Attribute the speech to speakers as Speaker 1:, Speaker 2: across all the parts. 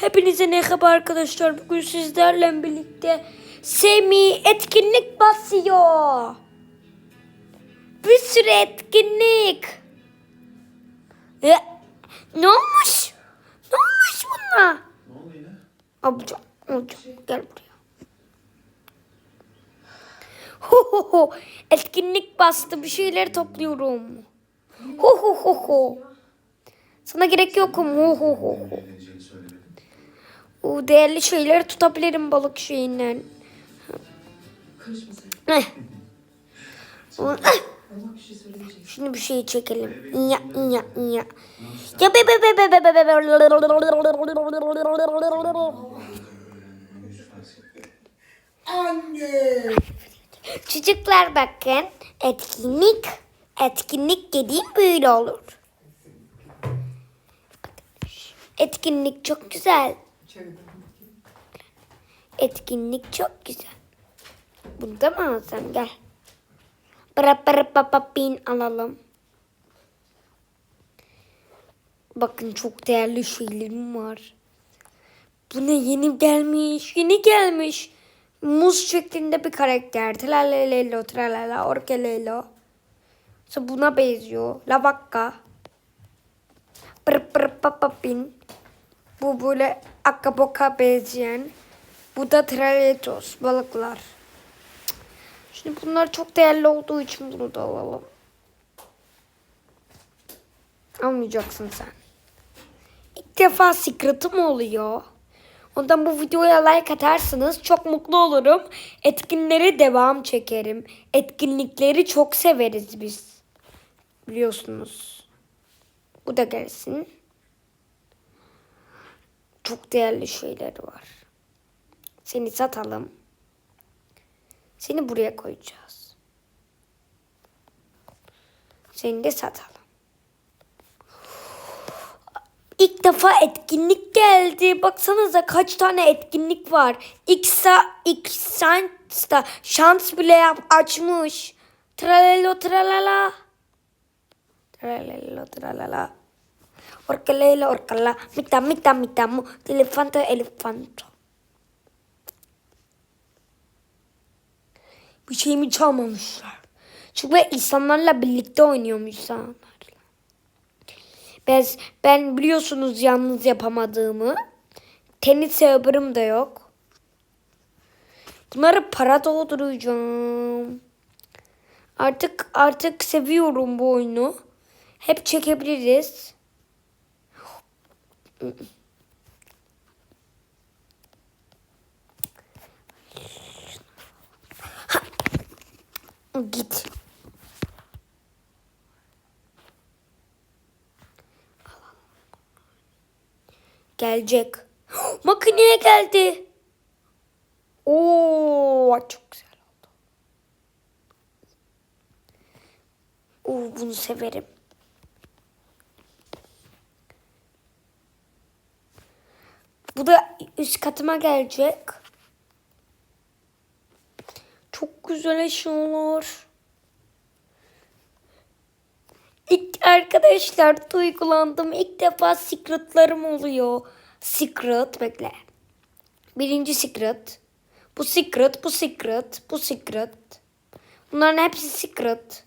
Speaker 1: Hepinize merhaba arkadaşlar. Bugün sizlerle birlikte Semi etkinlik basıyor. Bir sürü etkinlik. Ve ne olmuş? Ne olmuş bunlar?
Speaker 2: Ne oldu yine?
Speaker 1: Abuca, abuca gel buraya. Ho ho ho. Etkinlik bastı. Bir şeyleri topluyorum. Ho ho ho ho. Sana gerek yok mu? Ho ho ho ho. O değerli şeyleri tutabilirim balık şeyinden. Eh. Şimdi bir şey çekelim. Ya ya ya. Ya be be be be be be be.
Speaker 3: Anne!
Speaker 1: Çocuklar bakın. Etkinlik. Etkinlik dediğim böyle olur. Etkinlik çok güzel. Etkinlik çok güzel. Bunu da mı alsam? Gel. Para para papa pin alalım. Bakın çok değerli şeylerim var. Bu ne yeni gelmiş, yeni gelmiş. Muz şeklinde bir karakter. Tralalelo, tralala, orkelelo. İşte buna benziyor. Lavakka. Pır pır papa pin. Bu böyle akaboka benzeyen. Bu da traletos, balıklar. Şimdi bunlar çok değerli olduğu için bunu da alalım. Almayacaksın sen. İlk defa secret'ım oluyor. Ondan bu videoya like atarsınız çok mutlu olurum. Etkinleri devam çekerim. Etkinlikleri çok severiz biz. Biliyorsunuz. Bu da gelsin. Çok değerli şeyler var. Seni satalım. Seni buraya koyacağız. Seni de satalım. İlk defa etkinlik geldi. Baksanıza kaç tane etkinlik var. X'a, X'da şans bile yap, açmış. Tralelo tralala. Tralelo tralala. Orkalelo orkala. Mita mita mita mu. Elefanto elefanto. Bir şeyimi çalmamışlar. Çünkü insanlarla birlikte oynuyorum insanlarla. Ben, ben biliyorsunuz yalnız yapamadığımı. Tenis server'ım da yok. Bunları para dolduracağım. Artık artık seviyorum bu oyunu. Hep çekebiliriz. Git. Gelecek. Makineye geldi. Oo, çok güzel oldu. Oo, bunu severim. Bu da üst katıma gelecek. Çok güzel eşyalar. İlk arkadaşlar duygulandım. İlk defa secretlarım oluyor. Secret bekle. Birinci secret. Bu secret, bu secret, bu secret. Bunların hepsi secret.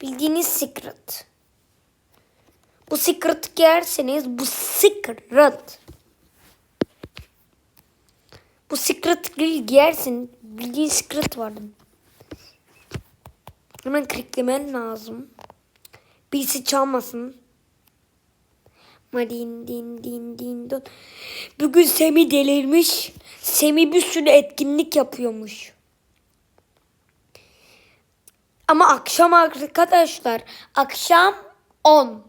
Speaker 1: Bildiğiniz secret. Bu secret giyerseniz bu secret. Bu secret giyersin. Bildiğin secret vardı. Hemen kliklemen lazım. Birisi çalmasın. Madin din din din don. Bugün Semi delirmiş. Semi bir sürü etkinlik yapıyormuş. Ama akşam arkadaşlar. Akşam 10.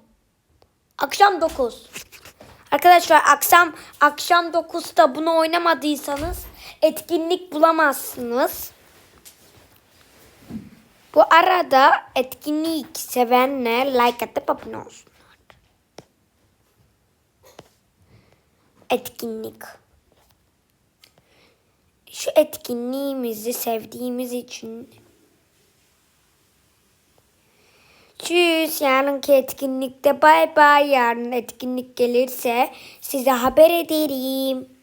Speaker 1: Akşam 9. Arkadaşlar akşam akşam 9'da bunu oynamadıysanız etkinlik bulamazsınız. Bu arada etkinlik sevenler like atıp abone olsunlar. Etkinlik. Şu etkinliğimizi sevdiğimiz için Görüşürüz. Yarınki etkinlikte bay bay. Yarın etkinlik gelirse size haber ederim.